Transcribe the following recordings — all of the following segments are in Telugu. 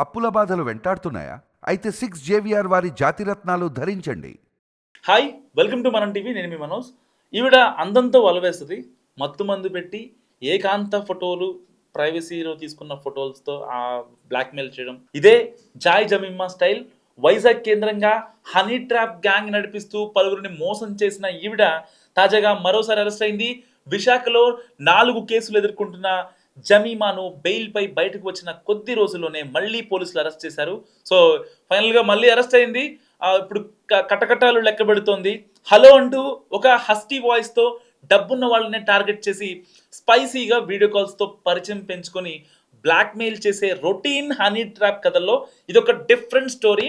అప్పుల బాధలు వెంటాడుతున్నాయా? అయితే సిక్స్ జేవిఆర్ వారి జాతిరత్నాలు ధరించండి. Hi welcome to Manam TV. నేను మీ మనోజ్. ఈవిడ అందంతో వలవేస్తుంది. మత్తు మందు పెట్టి ఏకాంత ఫోటోలు ప్రైవసీలో తీసుకున్న ఫోటోలతో ఆ బ్లాక్మెయిల్ చేయడం. ఇదే జాయ్ జమీమ్మా స్టైల్. వైజాగ్ కేంద్రంగా హనీ ట్రాప్ గ్యాంగ్ నడిపిస్తూ పలువురిని మోసం చేసిన ఈవిడ తాజాగా మరోసారి అరెస్ట్ అయింది. విశాఖలో నాలుగు కేసులు ఎదుర్కొంటున్న జమీమాను బెయిల్పై బయటకు వచ్చిన కొద్ది రోజుల్లోనే మళ్ళీ పోలీసులు అరెస్ట్ చేశారు. సో ఫైనల్గా మళ్ళీ అరెస్ట్ అయింది. ఇప్పుడు కటకటాలు లెక్క పెడుతోంది. హలో అంటూ ఒక హస్టీ వాయిస్తో డబ్బున్న వాళ్ళనే టార్గెట్ చేసి స్పైసీగా వీడియో కాల్స్తో పరిచయం పెంచుకొని బ్లాక్మెయిల్ చేసే రొటీన్ హనీ ట్రాప్ కథల్లో ఇది ఒక different story.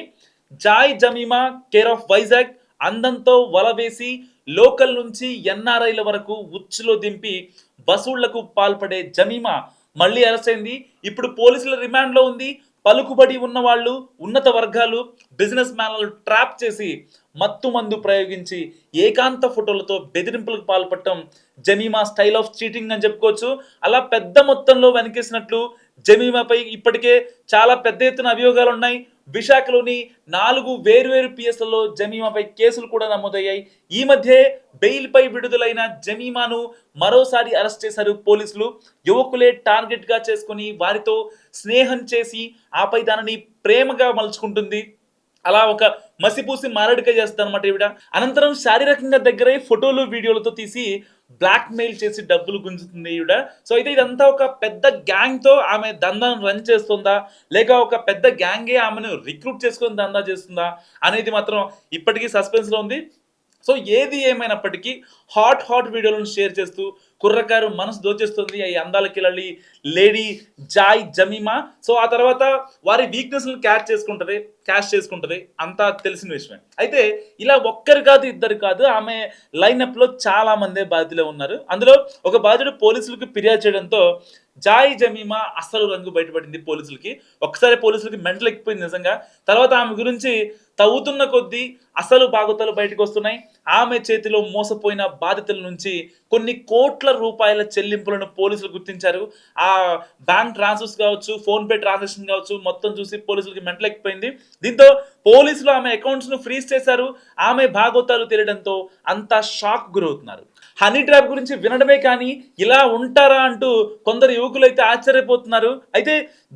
Joy Jemima care of Vizag అందంతో వల వేసి లోకల్ నుంచి ఎన్ఆర్ఐల వరకు ఉచ్చులో దింపి వసూళ్ళకు పాల్పడే జమీమా మళ్ళీ అరెస్ట్ అయింది ఇప్పుడు పోలీసుల రిమాండ్లో ఉంది. పలుకుబడి ఉన్న వాళ్ళు ఉన్నత వర్గాలు బిజినెస్ మ్యాన్లు ట్రాప్ చేసి మత్తు మందు ప్రయోగించి ఏకాంత ఫోటోలతో బెదిరింపులకు పాల్పడటం జమీమా స్టైల్ ఆఫ్ చీటింగ్ అని చెప్పుకోవచ్చు. అలా పెద్ద మొత్తంలో వెనకేసినట్లు జమీమాపై ఇప్పటికే చాలా పెద్ద ఎత్తున అభియోగాలు ఉన్నాయి విశాఖలోని నాలుగు వేర్వేరు పిఎస్లలో జమీమాపై కేసులు కూడా నమోదయ్యాయి. ఈ మధ్యే బెయిల్పై విడుదలైన జమీమాను మరోసారి అరెస్ట్ చేశారు పోలీసులు. యువకులే టార్గెట్గా చేసుకుని వారితో స్నేహం చేసి ఆపై దానిని ప్రేమగా మలుచుకుంటుంది. అలా ఒక మసిపూసి మారడిక చేస్తాను అనమాట ఈవిడ. అనంతరం శారీరకంగా దగ్గరై ఫోటోలు వీడియోలతో తీసి బ్లాక్ మెయిల్ చేసి డబ్బులు గుంజుతుంది ఈవిడ. సో అయితే ఇదంతా ఒక పెద్ద గ్యాంగ్తో ఆమె దందాను రన్ చేస్తుందా? లేక ఒక పెద్ద గ్యాంగే ఆమెను రిక్రూట్ చేసుకొని దందా చేస్తుందా? అనేది మాత్రం ఇప్పటికీ సస్పెన్స్లో ఉంది. సో ఏది ఏమైనప్పటికీ హాట్ హాట్ వీడియోలను షేర్ చేస్తూ కుర్రకారు మనసు దోచేస్తుంది. ఈ అందాల కిలలి లేడీ జాయ్ జమీమా. సో ఆ తర్వాత వారి వీక్నెస్లను క్యాచ్ చేసుకుంటది క్యాష్ చేసుకుంటది. అంతా తెలిసిన విషయమే. అయితే ఇలా ఒక్కరు కాదు ఇద్దరు కాదు ఆమె లైనప్లో చాలా మందే బాధితులే ఉన్నారు. అందులో ఒక బాధితుడు పోలీసులకు ఫిర్యాదు చేయడంతో జాయి జమీమా అసలు రంగు బయటపడింది పోలీసులకి. ఒక్కసారి పోలీసులకి మెంటల్ ఎక్కిపోయింది నిజంగా. తర్వాత ఆమె గురించి తవ్వుతున్న కొద్దీ అసలు బాగుతలు బయటకు వస్తున్నాయి. ఆమె చేతిలో మోసపోయిన బాధితుల నుంచి కొన్ని కోట్ల రూపాయల చెల్లింపులను పోలీసులు గుర్తించారు. ఆ బ్యాంక్ ట్రాన్స్ఫర్స్ కావచ్చు ఫోన్ పే ట్రాన్సాక్షన్ కావచ్చు మొత్తం చూసి పోలీసులకి మెంటల్ ఎక్కిపోయింది. దీంతో పోలీసులు ఆమె అకౌంట్స్ను ఫ్రీజ్ చేశారు. ఆమె భాగోతాలు తెలియడంతో అంతా షాక్ గురవుతున్నారు. హనీ ట్రాప్ గురించి వినడమే కానీ ఇలా ఉంటారా అంటూ కొందరు యువకులు అయితే ఆశ్చర్యపోతున్నారు. అయితే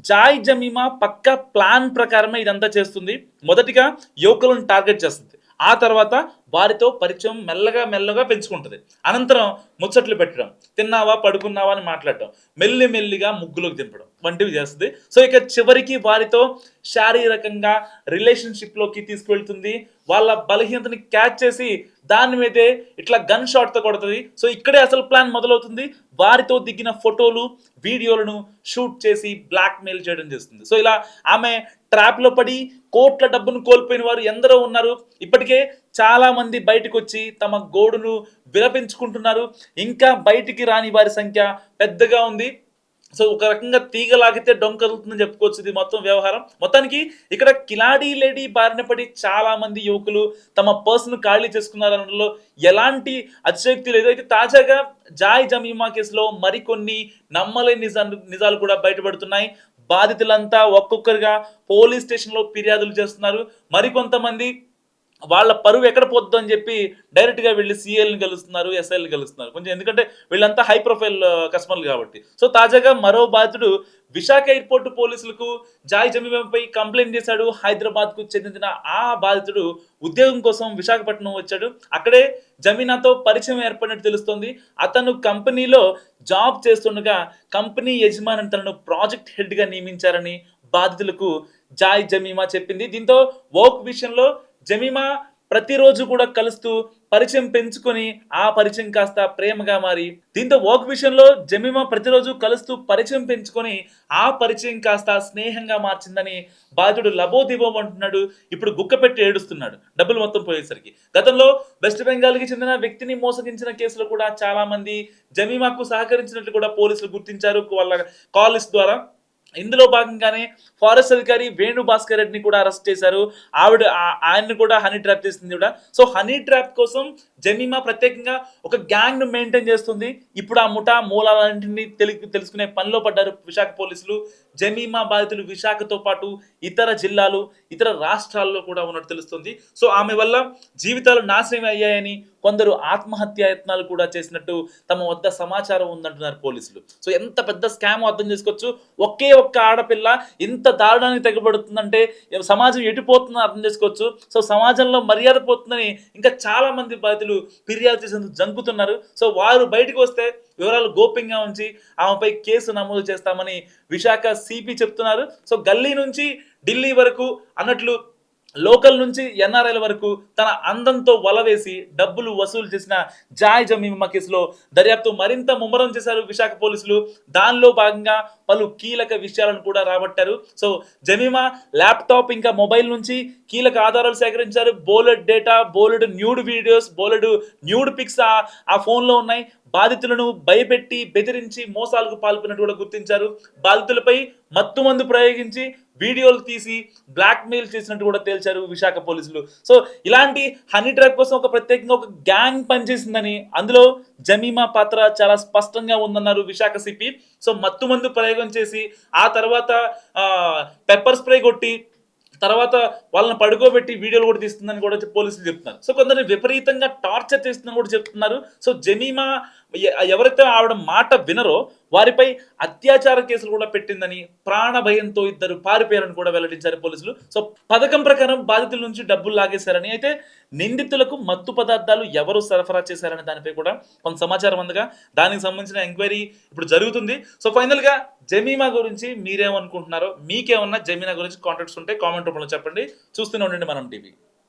జాయ్ జమీమా పక్క ప్లాన్ ప్రకారమే ఇదంతా చేస్తుంది. మొదటిగా యువకులను టార్గెట్ చేస్తుంది. ఆ తర్వాత వారితో పరిచయం మెల్లగా మెల్లగా పెంచుకుంటుంది. అనంతరం ముచ్చట్లు పెట్టడం తిన్నావా పడుకున్నావా అని మాట్లాడటం మెల్లి మెల్లిగా ముగ్గులోకి దింపడం. వంటివి చేస్తుంది. సో ఇక చివరికి వారితో శారీరకంగా రిలేషన్షిప్లోకి తీసుకువెళ్తుంది. వాళ్ళ బలహీనతని క్యాచ్ చేసి దాని మీదే ఇట్లా గన్ షాట్తో కొడుతుంది. సో ఇక్కడే అసలు ప్లాన్ మొదలవుతుంది. వారితో దిగిన ఫోటోలు వీడియోలను షూట్ చేసి బ్లాక్ మెయిల్ చేయడం చేస్తుంది. సో ఇలా ఆమె ట్రాప్లో పడి కోట్ల డబ్బును కోల్పోయిన వారు ఎందరో ఉన్నారు. ఇప్పటికే చాలా మంది బయటకు వచ్చి తమ గోడును విలపించుకుంటున్నారు ఇంకా బయటికి రాని వారి సంఖ్య పెద్దగా ఉంది. సో ఒక రకంగా తీగ లాగితే డొంకలుతుందని చెప్పుకోవచ్చు ఇది మొత్తం వ్యవహారం. మొత్తానికి ఇక్కడ కిలాడీ లేడీ బారిన పడి చాలా మంది యువకులు తమ పర్సన్ ఖాళీ చేసుకున్నారు ఎలాంటి అతిశక్తి లేదు. అయితే తాజాగా జాయ్ జమీమా కేసులో మరికొన్ని నమ్మలేని నిజాలు నిజాలు కూడా బయటపడుతున్నాయి. బాధితులంతా ఒక్కొక్కరుగా పోలీస్ స్టేషన్లో ఫిర్యాదులు చేస్తున్నారు. మరికొంతమంది వాళ్ళ పరువు ఎక్కడ పోద్దు అని చెప్పి డైరెక్ట్గా వీళ్ళు వెళ్ళి సీఎల్ని కలుస్తున్నారు ఎస్ఐల్ని కలుస్తున్నారు కొంచెం ఎందుకంటే వీళ్ళంతా హై ప్రొఫైల్ కస్టమర్లు కాబట్టి. సో తాజాగా మరో బాధితుడు విశాఖ ఎయిర్పోర్ట్ పోలీసులకు జాయ్ జమీపై కంప్లైంట్ చేశాడు. హైదరాబాద్కు చెందిన ఆ బాధితుడు ఉద్యోగం కోసం విశాఖపట్నం వచ్చాడు. అక్కడే జమీనాతో పరిచయం ఏర్పడినట్టు తెలుస్తోంది. అతను కంపెనీలో జాబ్ చేస్తుండగా కంపెనీ యజమాని తనను ప్రాజెక్ట్ హెడ్గా నియమించారని బాధితులకు జాయ్ జమీమా చెప్పింది. దీంతో వర్క్ విషయంలో జమీమా ప్రతిరోజు కూడా కలుస్తూ పరిచయం పెంచుకొని ఆ పరిచయం కాస్త ప్రేమగా మారి దీంతో వర్క్ విషయంలో జమీమా ప్రతిరోజు కలుస్తూ పరిచయం పెంచుకొని ఆ పరిచయం కాస్త స్నేహంగా మార్చిందని బాధ్యుడు లబోదిబోం అంటున్నాడు. ఇప్పుడు గుక్క పెట్టి ఏడుస్తున్నాడు. డబ్బులు మొత్తం పోయేసరికి. గతంలో వెస్ట్ బెంగాల్కి చెందిన వ్యక్తిని మోసగించిన కేసులో కూడా చాలా మంది జమీమాకు సహకరించినట్లు కూడా పోలీసులు గుర్తించారు. వాళ్ళ కాల్స్ ద్వారా ఇందులో భాగంగానే ఫారెస్ట్ అధికారి వేణు భాస్కర్ రెడ్డిని కూడా అరెస్ట్ చేశారు. ఆవిడ ఆయన్ని కూడా హనీ ట్రాప్ చేసింది కూడా. సో హనీ ట్రాప్ కోసం జమీమా ప్రత్యేకంగా ఒక గ్యాంగ్ను మెయింటైన్ చేస్తుంది. ఇప్పుడు ఆ ముఠా మూలాలన్నింటినీ తెలి తెలుసుకునే పనిలో పడ్డారు విశాఖ పోలీసులు. జమీమా బాధితులు విశాఖతో పాటు ఇతర జిల్లాలు ఇతర రాష్ట్రాల్లో కూడా ఉన్నట్టు తెలుస్తుంది. సో ఆమె వల్ల జీవితాలు నాశనం అయ్యాయని కొందరు ఆత్మహత్య యత్నాలు కూడా చేసినట్టు తమ వద్ద సమాచారం ఉందంటున్నారు పోలీసులు. సో ఎంత పెద్ద స్కామ్ అర్థం చేసుకోవచ్చు? ఒకే ఒక్క ఆడపిల్ల ఇంత దారుణానికి తెగబడుతుందంటే సమాజం ఎటుపోతుందని అర్థం చేసుకోవచ్చు? సో సమాజంలో మర్యాద పోతుందని ఇంకా చాలా మంది బాధితులు ఫిర్యాదు చేసేందుకు జంకుతున్నారు. సో వారు బయటకు వస్తే వివరాలు గోప్యంగా ఉంచి ఆమెపై కేసు నమోదు చేస్తామని విశాఖ సిపి చెప్తున్నారు. సో గల్లీ నుంచి ఢిల్లీ వరకు అన్నట్లు లోకల్ నుంచి ఎన్ఆర్ఐల వరకు తన అందంతో వలవేసి డబ్బులు వసూలు చేసిన జాయ్ జమీమా కేసులో దర్యాప్తు మరింత ముమ్మరం చేశారు విశాఖ పోలీసులు. దానిలో భాగంగా పలు కీలక విషయాలను కూడా రాబట్టారు. సో జమీమా ల్యాప్టాప్ ఇంకా మొబైల్ నుంచి కీలక ఆధారాలు సేకరించారు. బోలెడ్ డేటా బోలెడ్ న్యూడ్ వీడియోస్ బోలెడ్ న్యూడ్ పిక్స్ ఆ ఆ ఫోన్లో ఉన్నాయి. బాధితులను భయపెట్టి బెదిరించి మోసాలకు పాల్పడినట్టు కూడా గుర్తించారు. బాధితులపై మత్తుమందు ప్రయోగించి వీడియోలు తీసి బ్లాక్మెయిల్ చేసినట్టు కూడా తేల్చారు విశాఖ పోలీసులు. సో ఇలాంటి హనీ ట్రాప్ కోసం ఒక ప్రత్యేకంగా ఒక గ్యాంగ్ పనిచేసిందని అందులో జమీమా పాత్ర చాలా స్పష్టంగా ఉందన్నారు విశాఖ సిపి. సో మత్తుమందు ప్రయోగం చేసి ఆ తర్వాత పెప్పర్ స్ప్రే కొట్టి తర్వాత వాళ్ళని పడుకోబెట్టి వీడియోలు కూడా తీస్తుందని కూడా పోలీసులు చెప్తున్నారు. సో కొందరు విపరీతంగా టార్చర్ చేస్తుందని కూడా చెప్తున్నారు. సో జమీమా ఎవరైతే ఆవిడ మాట వినరో వారిపై అత్యాచార కేసులు కూడా పెట్టిందని ప్రాణ భయంతో ఇద్దరు పారిపోయారని కూడా వెల్లడించారు పోలీసులు. సో పథకం ప్రకారం బాధితుల నుంచి డబ్బులు లాగేశారని అయితే నిందితులకు మత్తు పదార్థాలు ఎవరు సరఫరా చేశారనే దానిపై కూడా కొంత సమాచారం అందుగా దానికి సంబంధించిన ఎంక్వైరీ ఇప్పుడు జరుగుతుంది. సో ఫైనల్గా జమీమా గురించి మీరేమనుకుంటున్నారో మీకేమన్నా జమీనా గురించి కాంటాక్ట్స్ ఉంటే కామెంట్ రూపంలో చెప్పండి. చూస్తూనే ఉండండి మనం టీవీ.